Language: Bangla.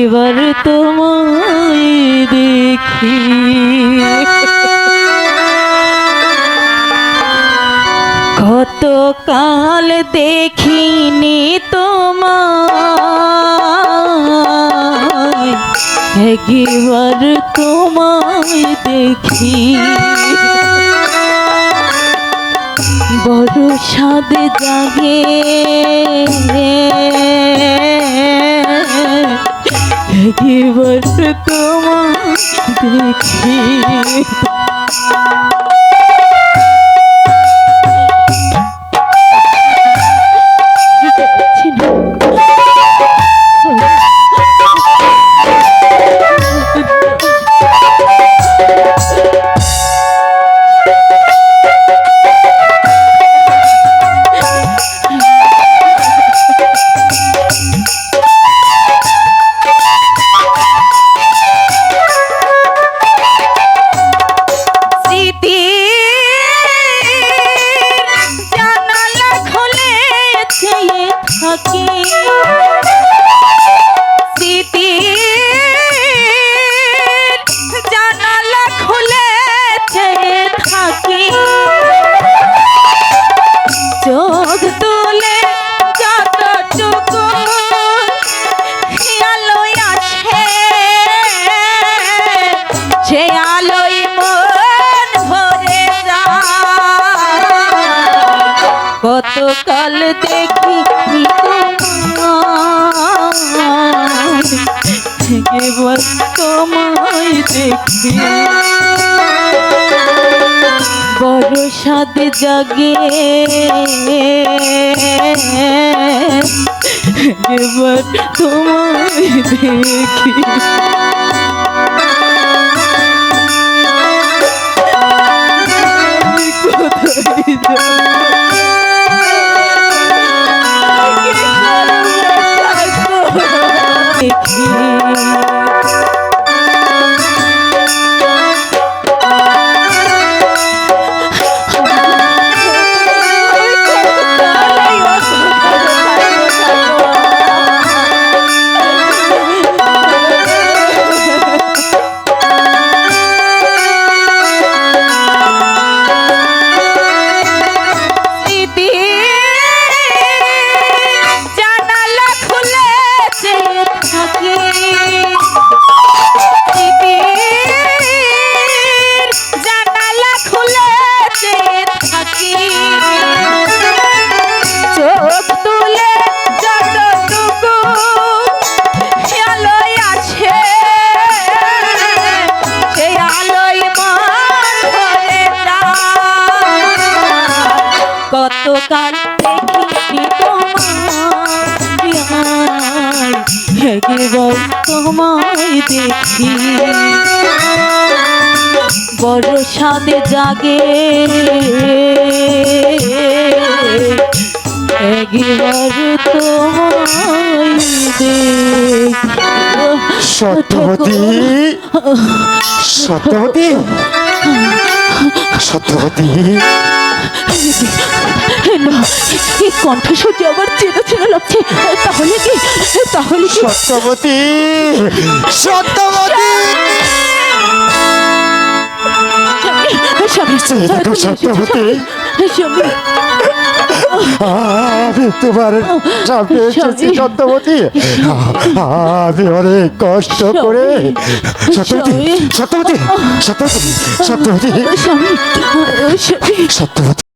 এবার তোমায় দেখি। কত কাল দেখিনি তোমায় একবার তোমায় দেখি। বড় স্বাদ জাগে। একবার তোমায় দেখি। থাকি কতকাল দেখি কেবল তোমায় দেখি বড় সাদ জাগে এবার তোমায় দেখি। দেখি। কতকাল দেখিনি তোমায় দেখি। বড় সাদে জাগে। সত্যবতী। সত্যবতী। সত্যবতী। না, এই কণ্ঠস্বর যে আমার চেনা চেনা লাগছে তাহলে কি? তাহলে কি? সত্যবতী। সত্যবতী। স্বামী, সত্যবতী। আমি তোমার সামনে এসেছি সত্যবতী। আমি অনেক কষ্ট করে সত্যবতী স্বামী। সত্যবতী সত্যবতী সত্যবতী। স্বামী, স্বামী, সত্যবতী।